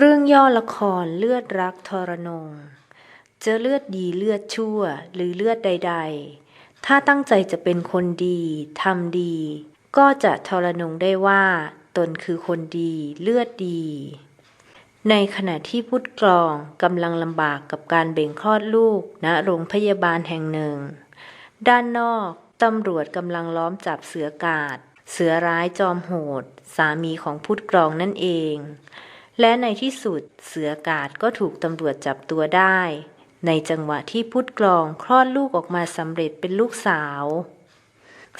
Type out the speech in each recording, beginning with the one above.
เรื่องย่อละครเลือดรักทรนงจะเลือดดีเลือดชั่วหรือเลือดใด ๆ ถ้าตั้งใจจะเป็นคนดีทำดี ก็จะทรนงได้ว่า ตนคือคนดีเลือดดี ในขณะที่พุทธกรองกำลังลำบากกับการเบ่งคลอดลูกณโรงพยาบาลแห่งหนึ่ง ด้านนอกตำรวจกำลังล้อมจับเสือกาด เสือร้ายจอมโหด สามีของพุทธกรองนั่นเอง และในที่สุดเสือกาดก็ถูกตำรวจจับตัวได้ ในจังหวะที่พุทธกรองคลอดลูกออกมาสำเร็จเป็นลูกสาว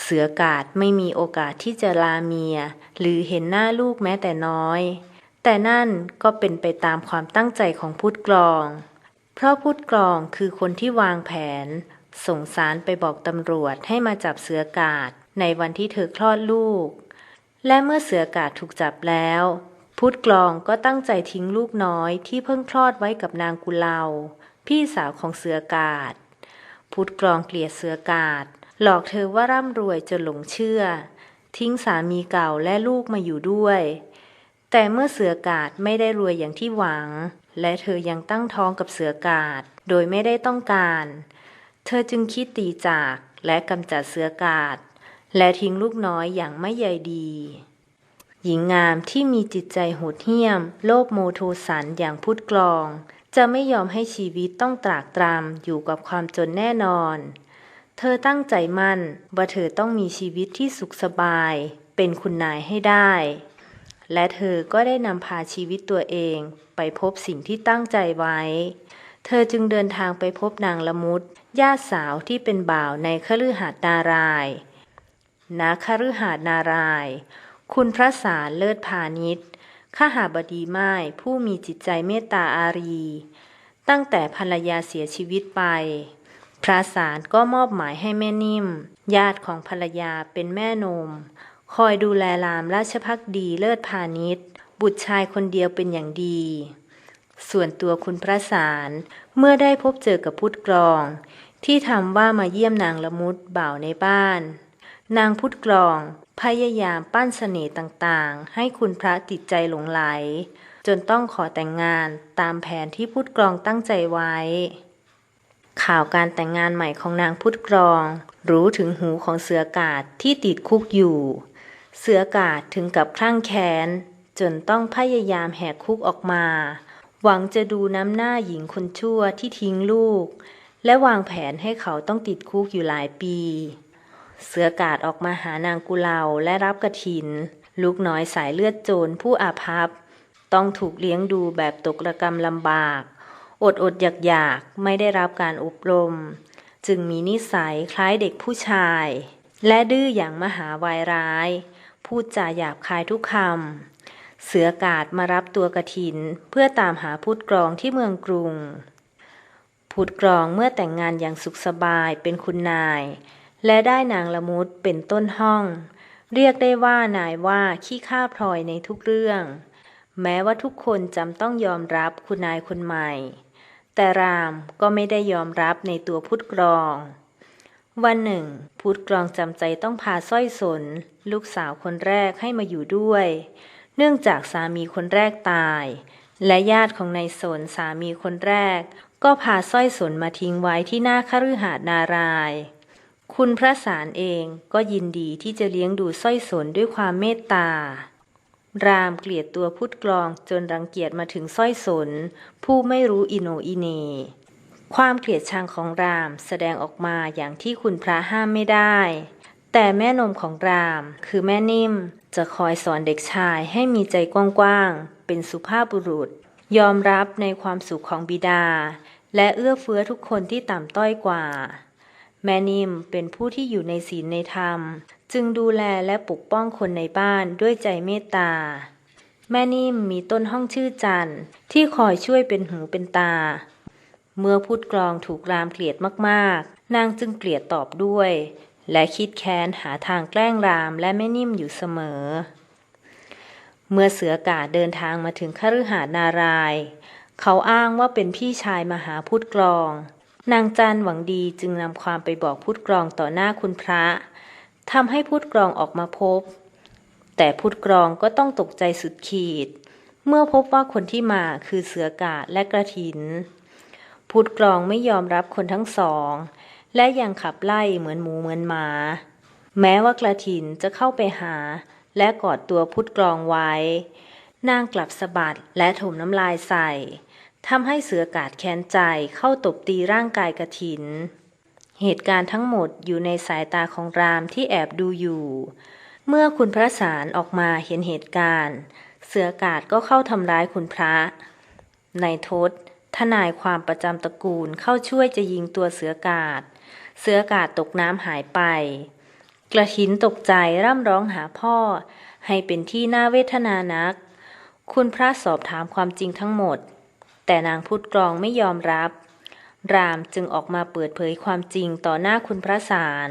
เสือกาดไม่มีโอกาสที่จะลาเมีย หรือเห็นหน้าลูกแม้แต่น้อย แต่นั่นก็เป็นไปตามความตั้งใจของพุทธกรอง เพราะพุทธกรองคือคนที่วางแผน ส่งสารไปบอกตำรวจให้มาจับเสือกาดในวันที่เธอคลอดลูก และเมื่อเสือกาดถูกจับแล้ว พุทธกรองก็ตั้งใจทิ้งลูกน้อยที่เพิ่งคลอดไว้กับนางกุเลา พี่สาวของเสือกาดพุทธกรองเกลียดเสือกาดหลอกเธอว่าร่ำรวยจนหลงเชื่อ ทิ้งสามีเก่าและลูกมาอยู่ด้วย แต่เมื่อเสือกาดไม่ได้รวยอย่างที่หวัง และเธอยังตั้งท้องกับเสือกาดโดยไม่ได้ต้องการ เธอจึงคิดตีจากและกำจัดเสือกาดและทิ้งลูกน้อยอย่างไม่ใยดี หญิงงามที่มีจิตใจโหดเหี้ยม โลภโมโทสันอย่างพุทธกรอง จะไม่ยอมให้ชีวิตต้องตรากตรำอยู่กับความจนแน่นอน เธอตั้งใจมั่นว่าเธอต้องมีชีวิตที่สุขสบาย เป็นคุณนายให้ได้ และเธอก็ได้นำพาชีวิตตัวเองไปพบสิ่งที่ตั้งใจไว้ เธอจึงเดินทางไปพบนางละมุดญาติสาวที่เป็นบ่าวในคฤหาสน์นารายณคฤหาสน์นารายณ คุณพระสารเลิศพาณิชย์ข้าหาบดีไม้ผู้มีจิตใจเมตตาอารี ตั้งแต่ภรรยาเสียชีวิตไป พระสารก็มอบหมายให้แม่นิ่ม ญาติของภรรยาเป็นแม่นม คอยดูแลรามราชพักดีเลิศพาณิชย์ บุตรชายคนเดียวเป็นอย่างดี ส่วนตัวคุณพระสารเมื่อได้พบเจอกับพุทธกรอง ที่ทำว่ามาเยี่ยมนางละมุดบ่าวในบ้าน นางพุทธกรอง พยายามปั้นเสน่ห์ต่างๆ ให้คุณพระติดใจหลงไหล จนต้องขอแต่งงานตามแผนที่พุทธกรองตั้งใจไว้ ข่าวการแต่งงานใหม่ของนางพุทธกรอง รู้ถึงหูของเสือกาดที่ติดคุกอยู่ เสือกาดถึงกับคลั่งแค้น จนต้องพยายามแหกคุกออกมา หวังจะดูน้ำหน้าหญิงคนชั่วที่ทิ้งลูก และวางแผนให้เขาต้องติดคุกอยู่หลายปี เสือกาดออกมาหานางกุเลาและรับกระถิน ลูกน้อยสายเลือดโจรผู้อาภัพ ต้องถูกเลี้ยงดูแบบตกระกรรมลำบาก อดอดอยากอยากๆไม่ได้รับการอบรม จึงมีนิสัยคล้ายเด็กผู้ชาย และดื้ออย่างมหาวายร้าย พูดจาหยาบคายทุกคำเสือกาดมารับตัวกระถินเพื่อตามหาพุทธกรองที่เมืองกรุง พุทธกรองเมื่อแต่งงานอย่างสุขสบายเป็นคุณนาย และได้นางละมุดเป็นต้นห้อง เรียกได้ว่านายว่าขี้ข้าพลอยในทุกเรื่อง แม้ว่าทุกคนจำต้องยอมรับคุณนายคนใหม่ แต่รามก็ไม่ได้ยอมรับในตัวพุทธกรอง วันหนึ่ง พุทธกรองจำใจต้องพาสร้อยสน ลูกสาวคนแรกให้มาอยู่ด้วย เนื่องจากสามีคนแรกตาย และญาติของนายสนสามีคนแรก ก็พาสร้อยสนมาทิ้งไว้ที่หน้าคฤหาสน์นารายณ์ คุณพระสารเองก็ยินดีที่จะเลี้ยงดูสร้อยสนด้วยความเมตตา รามเกลียดตัวพุทธกรองจนรังเกียจมาถึงสร้อยสน ผู้ไม่รู้อิโนอิเน ความเกลียดชังของรามแสดงออกมาอย่างที่คุณพระห้ามไม่ได้ แต่แม่นมของรามคือแม่นิ่มจะคอยสอนเด็กชายให้มีใจกว้างๆ เป็นสุภาพบุรุษ ยอมรับในความสุขของบิดา และเอื้อเฟื้อทุกคนที่ต่ำต้อยกว่า แม่นิ่มเป็นผู้ที่อยู่ในศีลในธรรม จึงดูแลและปกป้องคนในบ้านด้วยใจเมตตา แม่นิ่มมีต้นห้องชื่อจันที่คอยช่วยเป็นหูเป็นตา เมื่อพูดกรองถูกรามเกลียดมากๆ นางจึงเกลียดตอบด้วย และคิดแค้นหาทางแกล้งรามและแม่นิ่มอยู่เสมอ เมื่อเสือกาเดินทางมาถึงคฤหาสนาราย เขาอ้างว่าเป็นพี่ชายมาหาพุทธกรอง นางจันหวังดีจึงนำความไปบอกพุทธกรองต่อหน้าคุณพระทำให้พุทธกรองออกมาพบ แต่พุทธกรองก็ต้องตกใจสุดขีด เมื่อพบว่าคนที่มาคือเสือกาดและกระถิน พุทธกรองไม่ยอมรับคนทั้งสอง และยังขับไล่เหมือนหมูเหมือนหมา แม้ว่ากระถินจะเข้าไปหา และกอดตัวพุทธกรองไว้ นางกลับสะบัดและถมน้ำลายใส่ ทำให้เสือกาดแค้นใจเข้าตบตีร่างกายกระถิน เหตุการณ์ทั้งหมดอยู่ในสายตาของรามที่แอบดูอยู่ เมื่อคุณพระสารออกมาเห็นเหตุการณ์ เสือกาดก็เข้าทำร้ายคุณพระนายทศทนายความประจำตระกูลเข้าช่วยจะยิงตัวเสือกาด เสือกาดตกน้ำหายไป กระถินตกใจร่ำร้องหาพ่อ ให้เป็นที่น่าเวทนานัก คุณพระสอบถามความจริงทั้งหมด แต่นางพุทธกรองไม่ยอมรับ รามจึงออกมาเปิดเผยความจริงต่อหน้าคุณพระสาร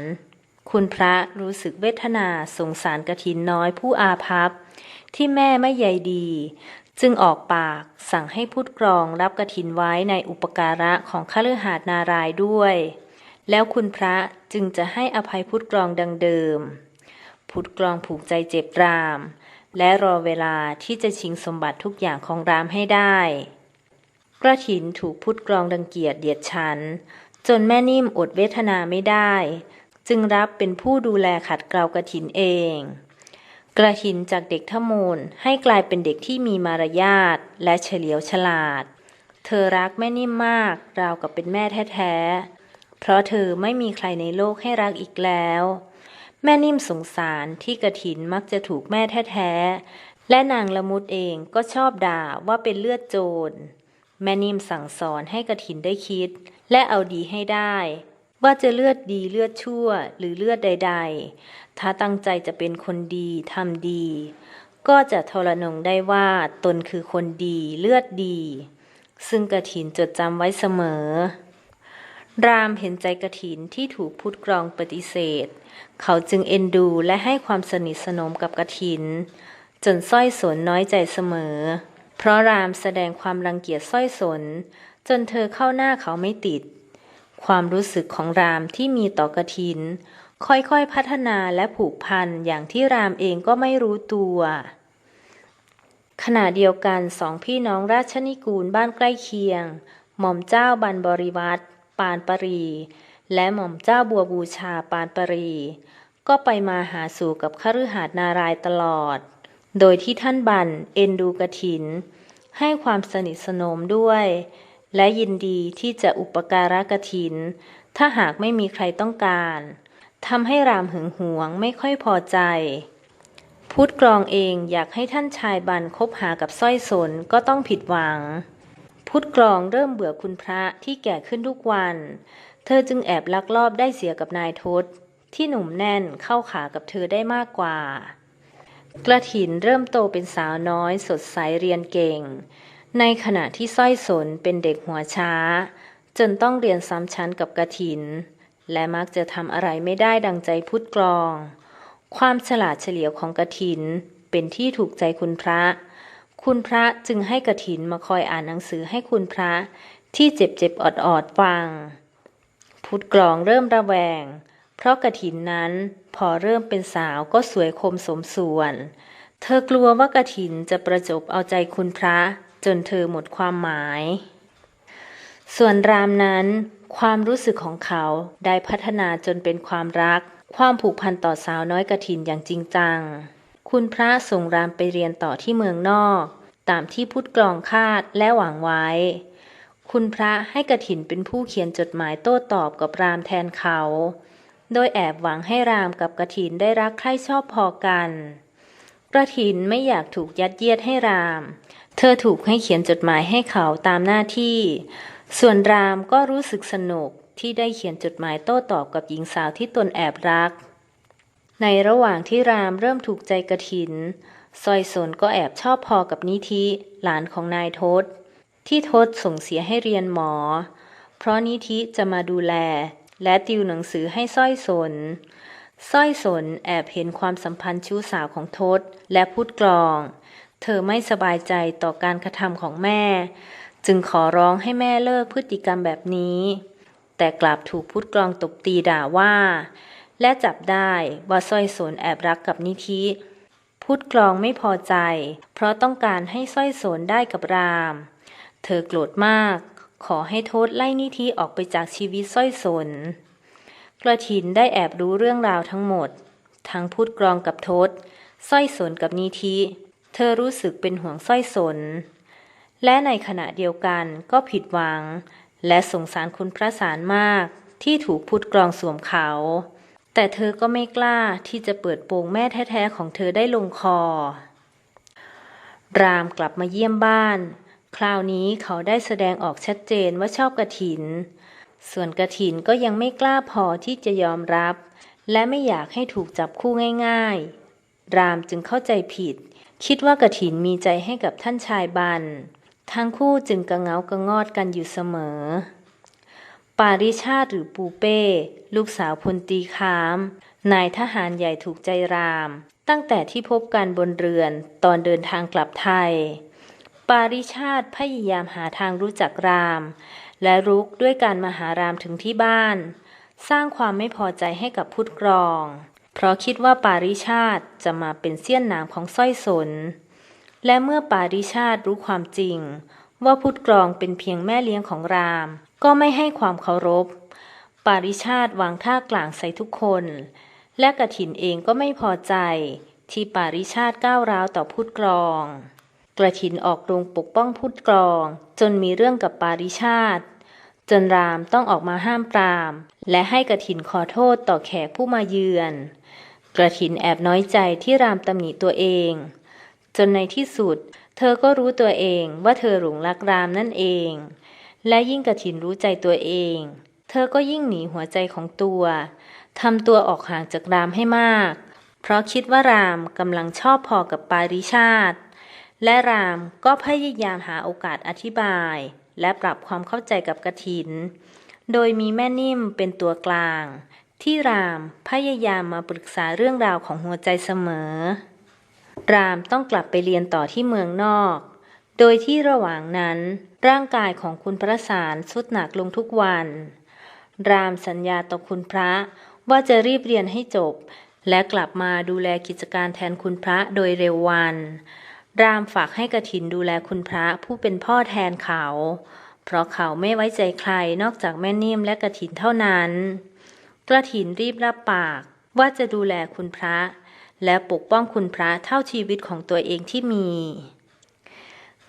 คุณพระรู้สึกเวทนาสงสารกระถินน้อยผู้อาภัพ ที่แม่ไม่ใยดี จึงออกปากสั่งให้พุทธกรองรับกระถินไว้ในอุปการะของข้าลือหาดนารายด้วย แล้วคุณพระจึงจะให้อภัยพุทธกรองดังเดิม พุทธกรองผูกใจเจ็บราม และรอเวลาที่จะชิงสมบัติทุกอย่างของรามให้ได้ กระถินถูกพุทธกรองดังเกียจเดียดฉัน จนแม่นิ่มอดเวทนาไม่ได้ จึงรับเป็นผู้ดูแลขัดเกลากระถินเอง กระถินจากเด็กทมูลให้กลายเป็นเด็กที่มีมารยาทและเฉลียวฉลาด เธอรักแม่นิ่มมากราวกับเป็นแม่แท้ๆ เพราะเธอไม่มีใครในโลกให้รักอีกแล้ว แม่นิ่มสงสารที่กระถินมักจะถูกแม่แท้ๆและนางละมุดเองก็ชอบด่าว่าเป็นเลือดโจร แม่นิ่มสั่งสอนให้กระถินได้คิด และเอาดีให้ได้ ว่าจะเลือดดีเลือดชั่วหรือเลือดใด ๆ ถ้าตั้งใจจะเป็นคนดีทำดี ก็จะทรนงได้ว่าตนคือคนดีเลือดดี ซึ่งกระถินจดจำไว้เสมอ รามเห็นใจกระถินที่ถูกพุทธกรองปฏิเสธ เขาจึงเอ็นดูและให้ความสนิทสนมกับกระถิน จนสร้อยสนน้อยใจเสมอ เพราะรามแสดงความรังเกียจสร้อยสน จนเธอเข้าหน้าเขาไม่ติด ความรู้สึกของรามที่มีต่อกระถิน ค่อยๆพัฒนาและผูกพันอย่างที่รามเองก็ไม่รู้ตัว ขณะเดียวกันสองพี่น้องราชนิกูลบ้านใกล้เคียง หม่อมเจ้าบันบริวัตรปานปรี และหม่อมเจ้าบัวบูชาปานปรี ก็ไปมาหาสู่กับคฤหาสน์นารายตลอด โดยที่ท่านบันเอ็นดูกระถิน ให้ความสนิทสนมด้วย และยินดีที่จะอุปการะกระถิน ถ้าหากไม่มีใครต้องการทำให้รามหึงหวงไม่ค่อยพอใจ พุทธกรองเองอยากให้ท่านชายบันคบหากับสร้อยสนก็ต้องผิดหวัง พุทธกรองเริ่มเบื่อคุณพระที่แก่ขึ้นทุกวัน เธอจึงแอบลักลอบได้เสียกับนายทศที่หนุ่มแน่นเข้าขากับเธอได้มากกว่า กระถินเริ่มโตเป็นสาวน้อยสดใสเรียนเก่ง ในขณะที่สร้อยสนเป็นเด็กหัวช้า จนต้องเรียนซ้ำชั้นกับกระถิน และมักจะทำอะไรไม่ได้ดังใจพุทธกรอง ความฉลาดเฉลียวของกระถินเป็นที่ถูกใจคุณพระ คุณพระจึงให้กระถินมาคอยอ่านหนังสือให้คุณพระที่เจ็บเจ็บๆอดอดฟังพุทธกรองเริ่มระแวง เพราะกระถินนั้นพอเริ่มเป็นสาวก็สวยคมสมส่วน เธอกลัวว่ากระถินจะประจบเอาใจคุณพระ จนเธอหมดความหมาย ส่วนรามนั้น ความรู้สึกของเขาได้พัฒนาจนเป็นความรัก ความผูกพันต่อสาวน้อยกระถินอย่างจริงจัง คุณพระส่งรามไปเรียนต่อที่เมืองนอก ตามที่พุทธกรองคาดและหวังไว้ คุณพระให้กระถินเป็นผู้เขียนจดหมายโต้ตอบกับรามแทนเขา โดยแอบหวังให้รามกับกระถินได้รักใคร่ชอบพอกัน กระถินไม่อยากถูกยัดเยียดให้ราม เธอถูกให้เขียนจดหมายให้เขาตามหน้าที่ ส่วนรามก็รู้สึกสนุกที่ได้เขียนจดหมายโต้ตอบกับหญิงสาวที่ตนแอบรัก ในระหว่างที่รามเริ่มถูกใจกระถินซอยสนก็แอบชอบพอกับนิธิหลานของนายทศ ที่ทศส่งเสียให้เรียนหมอ เพราะนิธิจะมาดูแล และติวหนังสือให้สร้อยสนสร้อยสนแอบเห็นความสัมพันธ์ชู้สาวของทศและพุทธกรอง เธอไม่สบายใจต่อการกระทำของแม่ จึงขอร้องให้แม่เลิกพฤติกรรมแบบนี้ แต่กลับถูกพุทธกรองตบตีด่าว่า และจับได้ว่าสร้อยสนแอบรักกับนิธิพูดกลองไม่พอใจ เพราะต้องการให้สร้อยสนได้กับราม เธอโกรธมาก ขอให้โทษไล่นิธิออกไปจากชีวิตสร้อยสน กระถินได้แอบรู้เรื่องราวทั้งหมด ทั้งพูดกลองกับโทศสร้อยสนกับนิธิ เธอรู้สึกเป็นห่วงสร้อยสน และในขณะเดียวกันก็ผิดหวัง และสงสารคุณพระสารมากที่ถูกพูดกลองสวมเขา แต่เธอก็ไม่กล้าที่จะเปิดโปงแม่แท้ๆของเธอได้ลงคอ รามกลับมาเยี่ยมบ้าน คราวนี้เขาได้แสดงออกชัดเจนว่าชอบกระถิน ส่วนกระถินก็ยังไม่กล้าพอที่จะยอมรับ และไม่อยากให้ถูกจับคู่ง่าย ๆ รามจึงเข้าใจผิด คิดว่ากระถินมีใจให้กับท่านชายบันทั้งคู่จึงกระเงากระงอดกันอยู่เสมอ ปาริชาติหรือปูเป้ ลูกสาวพลตีคาม นายทหารใหญ่ถูกใจราม ตั้งแต่ที่พบกันบนเรือนตอนเดินทางกลับไทย ปาริชาติพยายามหาทางรู้จักราม และรุกด้วยการมาหารามถึงที่บ้าน สร้างความไม่พอใจให้กับพุทธกรอง เพราะคิดว่าปาริชาติจะมาเป็นเสี้ยนหนามของสร้อยสน และเมื่อปาริชาติรู้ความจริง ว่าพุทธกรองเป็นเพียงแม่เลี้ยงของราม ก็ไม่ให้ความเคารพ ปาริชาติวางท่ากลางใส่ทุกคน และกระถินเองก็ไม่พอใจ ที่ปาริชาติก้าวร้าวต่อพุทธกรอง กระถินออกโรงปกป้องพุทธกรอง จนมีเรื่องกับปาริชาติ จนรามต้องออกมาห้ามปราม และให้กระถินขอโทษต่อแขกผู้มาเยือน กระถินแอบน้อยใจที่รามตำหนิตัวเอง จนในที่สุด เธอก็รู้ตัวเองว่าเธอหลงรักรามนั่นเอง และยิ่งกระถินรู้ใจตัวเอง เธอก็ยิ่งหนีหัวใจของตัวทำตัวออกห่างจากรามให้มาก เพราะคิดว่ารามกำลังชอบพอกับปาริชาติ และรามก็พยายามหาโอกาสอธิบาย และปรับความเข้าใจกับกระถิน โดยมีแม่นิ่มเป็นตัวกลาง ที่รามพยายามมาปรึกษาเรื่องราวของหัวใจเสมอ รามต้องกลับไปเรียนต่อที่เมืองนอก โดยที่ระหว่างนั้นร่างกายของคุณพระสารสุดหนักลงทุกวัน รามสัญญาต่อคุณพระว่าจะรีบเรียนให้จบ และกลับมาดูแลกิจการแทนคุณพระโดยเร็ววัน รามฝากให้กระถินดูแลคุณพระผู้เป็นพ่อแทนเขา เพราะเขาไม่ไว้ใจใครนอกจากแม่นิ่มและกระถินเท่านั้น กระถินรีบรับปากว่าจะดูแลคุณพระ และปกป้องคุณพระเท่าชีวิตของตัวเองที่มี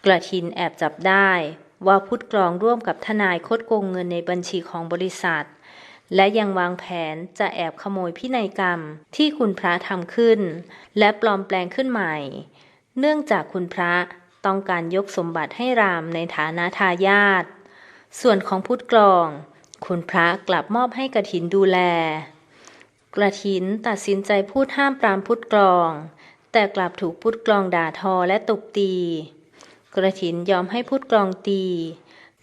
กระถินแอบจับได้ว่าพุทธกรองร่วมกับทนายคดโกงเงินในบัญชีของบริษัท และยังวางแผนจะแอบขโมยพินัยกรรมที่คุณพระทำขึ้น และปลอมแปลงขึ้นใหม่ เนื่องจากคุณพระต้องการยกสมบัติให้รามในฐานะทายาท ส่วนของพุทธกรอง คุณพระกลับมอบให้กระถินดูแล กระถินตัดสินใจพูดห้ามปรามพุทธกรอง แต่กลับถูกพุทธกรองด่าทอและตบตี กระถินยอมให้พุทธกรองตี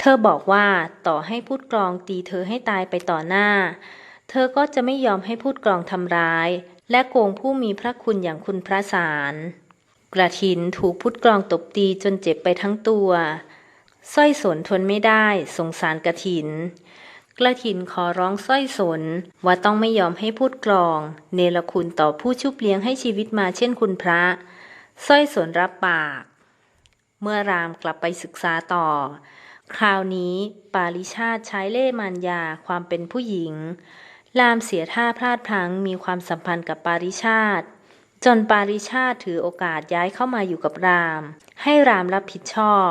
เธอบอกว่าต่อให้พุทธกรองตีเธอให้ตายไปต่อหน้า เธอก็จะไม่ยอมให้พุทธกรองทำร้าย และโกงผู้มีพระคุณอย่างคุณพระสาร กระถินถูกพุทกรองตบตีจนเจ็บไปทั้งตัวสร้อยสนทนไม่ได้สงสารกระถิน กระถินขอร้องสร้อยสนว่าต้องไม่ยอมให้พูดกรอง เนรคุณต่อผู้ชุบเลี้ยงให้ชีวิตมาเช่นคุณพระสร้อยสนรับปาก เมื่อรามกลับไปศึกษาต่อ คราวนี้ปาริชาติใช้เล่มารยาความเป็นผู้หญิง รามเสียท่าพลาดพลั้งมีความสัมพันธ์กับปาริชาติ จนปาริชาติถือโอกาสย้ายเข้ามาอยู่กับราม ให้รามรับผิดชอบ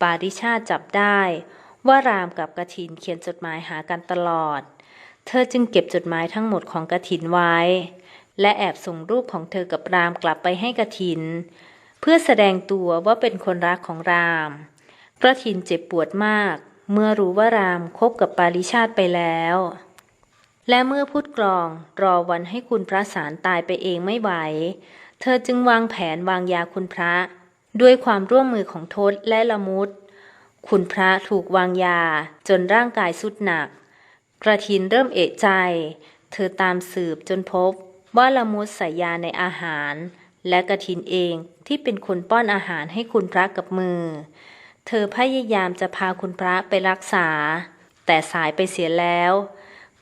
ปาริชาติจับได้ว่ารามกับกระถินเขียนจดหมายหากันตลอด เธอจึงเก็บจดหมายทั้งหมดของกระถินไว้ และแอบส่งรูปของเธอกับรามกลับไปให้กระถิน เพื่อแสดงตัวว่าเป็นคนรักของราม กระถินเจ็บปวดมาก เมื่อรู้ว่ารามคบกับปาริชาติไปแล้ว และเมื่อพูดกรองรอวันให้คุณพระสารตายไปเองไม่ไหว เธอจึงวางแผนวางยาคุณพระ ด้วยความร่วมมือของทศและละมุดคุณพระถูกวางยาจนร่างกายสุดหนัก กระถินเริ่มเอะใจ เธอตามสืบจนพบว่าละมุดใส่ยาในอาหาร และกระถินเองที่เป็นคนป้อนอาหารให้คุณพระกับมือ เธอพยายามจะพาคุณพระไปรักษา แต่สายไปเสียแล้ว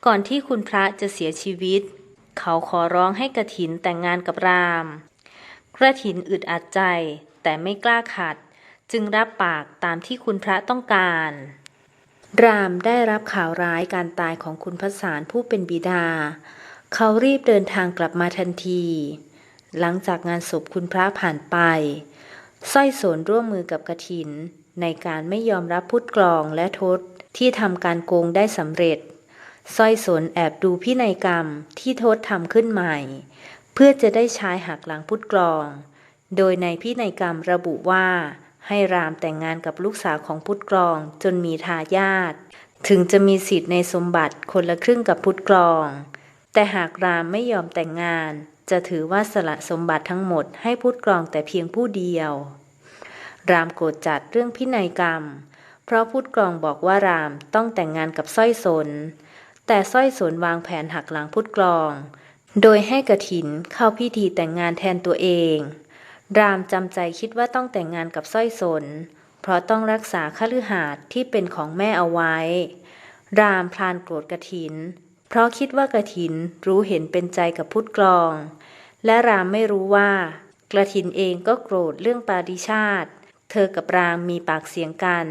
ก่อนที่คุณพระจะเสียชีวิต เขาขอร้องให้กระถินแต่งงานกับราม กระถินอึดอัดใจแต่ไม่กล้าขัด จึงรับปากตามที่คุณพระต้องการ รามได้รับข่าวร้ายการตายของคุณพระสารผู้เป็นบิดา เขารีบเดินทางกลับมาทันที หลังจากงานศพคุณพระผ่านไปสร้อยสนร่วมมือกับกระถิน ในการไม่ยอมรับพุทธกรองและทศที่ทำการโกงได้สำเร็จ สร้อยสนแอบดูพินัยกรรมที่โทศทำขึ้นใหม่ เพื่อจะได้ใช้หักหลังพุทธกรอง โดยในพินัยกรรมระบุว่า ให้รามแต่งงานกับลูกสาวของพุทธกรองจนมีทายาทถึงจะมีสิทธิ์ในสมบัติคนละครึ่งกับพุทธกรอง แต่หากรามไม่ยอมแต่งงาน จะถือว่าสละสมบัติทั้งหมดให้พุทธกรองแต่เพียงผู้เดียว รามโกรธจัดเรื่องพินัยกรรม เพราะพุทธกรองบอกว่ารามต้องแต่งงานกับสร้อยสน แต่สร้อยสนวางแผนหักหลังพุทธกรอง โดยให้กระถินเข้าพิธีแต่งงานแทนตัวเอง รามจำใจคิดว่าต้องแต่งงานกับสร้อยสน เพราะต้องรักษาคฤหาสน์ที่เป็นของแม่เอาไว้ รามพลานโกรธกระถิน เพราะคิดว่ากระถินรู้เห็นเป็นใจกับพุทธกรอง และรามไม่รู้ว่า กระถินเองก็โกรธเรื่องปาริชาติ เธอกับรามมีปากเสียงกัน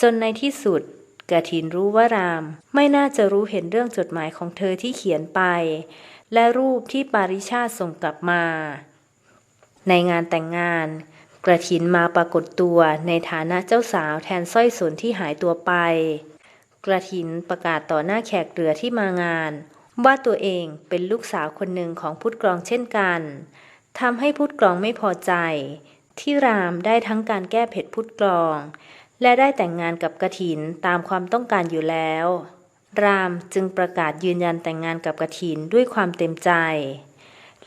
จนในที่สุด กระถินรู้ว่าราม ไม่น่าจะรู้เห็นเรื่องจดหมายของเธอที่เขียนไป และรูปที่ปาริชาตส่งกลับมา ในงานแต่งงาน กระถินมาปรากฏตัวในฐานะเจ้าสาวแทนสร้อยสนที่หายตัวไป กระถินประกาศต่อหน้าแขกเรือที่มางาน ว่าตัวเองเป็นลูกสาวคนหนึ่งของพุทธกรองเช่นกันทำให้พุทธกรองไม่พอใจ ที่รามได้ทั้งการแก้เผ็ดพุทธกรอง และได้แต่งงานกับกระถินตามความต้องการอยู่แล้ว รามจึงประกาศยืนยันแต่งงานกับกระถินด้วยความเต็มใจ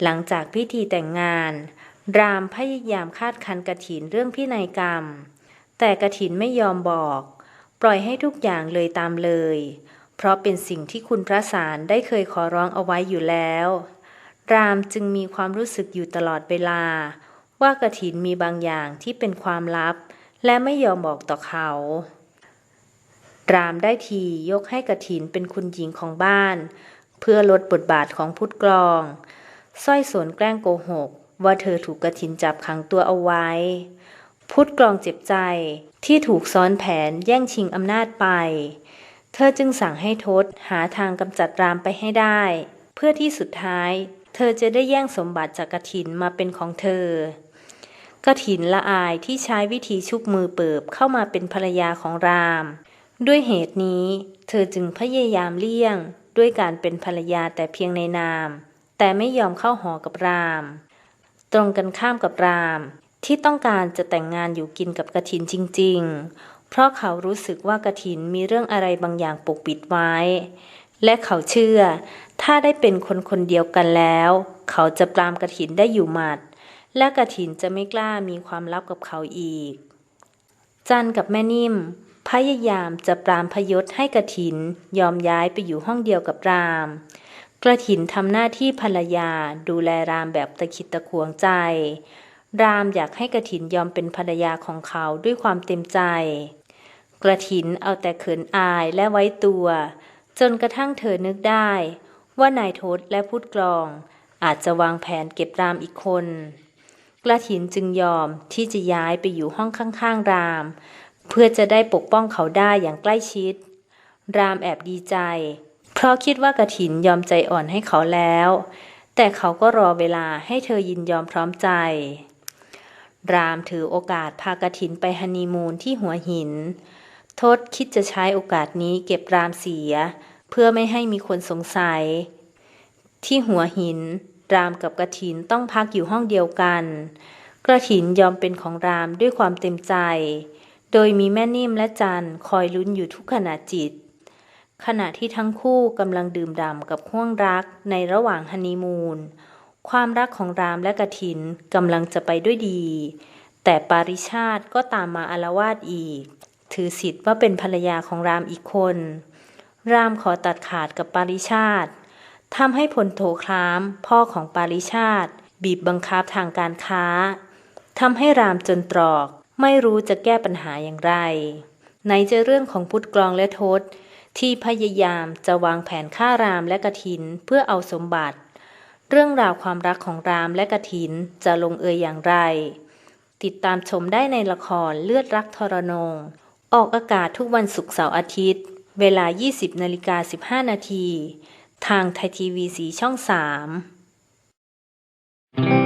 หลังจากพิธีแต่งงาน รามพยายามคาดคันกระถินเรื่องพินัยกรรม แต่กระถินไม่ยอมบอก ปล่อยให้ทุกอย่างเลยตามเลย เพราะเป็นสิ่งที่คุณพระสารได้เคยขอร้องเอาไว้อยู่แล้ว รามจึงมีความรู้สึกอยู่ตลอดเวลา ว่ากระถินมีบางอย่างที่เป็นความลับ และไม่ยอมบอกต่อเขา รามได้ทียกให้กระถินเป็นคุณหญิงของบ้าน เพื่อลดบทบาทของพุทธกรองสร้อยสวนแกล้งโกหก ว่าเธอถูกกระถินจับขังตัวเอาไว้ พุทธกรองเจ็บใจที่ถูกซ้อนแผนแย่งชิงอำนาจไป เธอจึงสั่งให้ทศหาทางกำจัดรามไปให้ได้ เพื่อที่สุดท้าย เธอจะได้แย่งสมบัติจากกระถินมาเป็นของเธอ กะถินละอายที่ใช้วิธีชุบมือเปิบเข้ามาเป็นภรรยาของราม ด้วยเหตุนี้ เธอจึงพยายามเลี่ยง ด้วยการเป็นภรรยาแต่เพียงในนาม แต่ไม่ยอมเข้าหอกับราม ตรงกันข้ามกับราม ที่ต้องการจะแต่งงานอยู่กินกับกระถินจริง ๆ เพราะเขารู้สึกว่ากระถินมีเรื่องอะไรบางอย่างปกปิดไว้ และเขาเชื่อ ถ้าได้เป็นคนคนเดียวกันแล้ว เขาจะปรามกระถินได้อยู่หมัด และกระถินจะไม่กล้ามีความลับกับเขาอีก จันกับแม่นิ่ม พยายามจะปรามพยศให้กระถินยอมย้ายไปอยู่ห้องเดียวกับราม กระถินทำหน้าที่ภรรยาดูแลรามแบบตะขิดตะขวงใจ รามอยากให้กระถินยอมเป็นภรรยาของเขาด้วยความเต็มใจ กระถินเอาแต่เขินอายและไว้ตัว จนกระทั่งเธอนึกได้ ว่านายทศและพุทธกรอง อาจจะวางแผนเก็บรามอีกคน กระถินจึงยอมที่จะย้ายไปอยู่ห้องข้างๆ ราม เพื่อจะได้ปกป้องเขาได้อย่างใกล้ชิด รามแอบดีใจ เพราะคิดว่ากระถินยอมใจอ่อนให้เขาแล้ว แต่เขาก็รอเวลาให้เธอยินยอมพร้อมใจ รามถือโอกาสพากระถินไปฮันนีมูนที่หัวหิน ทศคิดจะใช้โอกาสนี้เก็บรามเสีย เพื่อไม่ให้มีคนสงสัย ที่หัวหิน รามกับกระถินต้องพักอยู่ห้องเดียวกัน กระถินยอมเป็นของรามด้วยความเต็มใจ โดยมีแม่นิ่มและจันคอยลุ้นอยู่ทุกขณะจิต ขณะที่ทั้งคู่กำลังดื่มด่ำกับห่วงรักในระหว่างฮันนีมูน ความรักของรามและกระถินกำลังจะไปด้วยดี แต่ปาริชาติก็ตามมาอารวาสอีก ถือสิทธิ์ว่าเป็นภรรยาของรามอีกคน รามขอตัดขาดกับปาริชาติ ทำให้พลโทคลามพ่อของปาริชาติ บีบบังคับทางการค้าทำให้รามจนตรอก ไม่รู้จะแก้ปัญหาอย่างไรในจะเรื่องของพุทธกรองและทศ ที่พยายามจะวางแผนฆ่ารามและกะทินเพื่อเอาสมบัติ เรื่องราวความรักของรามและกะทินจะลงเอยอย่างไร ติดตามชมได้ในละครเลือดรักทรนง ออกอากาศทุกวันศุกร์เสาร์อาทิตย์ เวลา 20นาฬิกา15นาที ทางไทยทีวีสีช่อง 3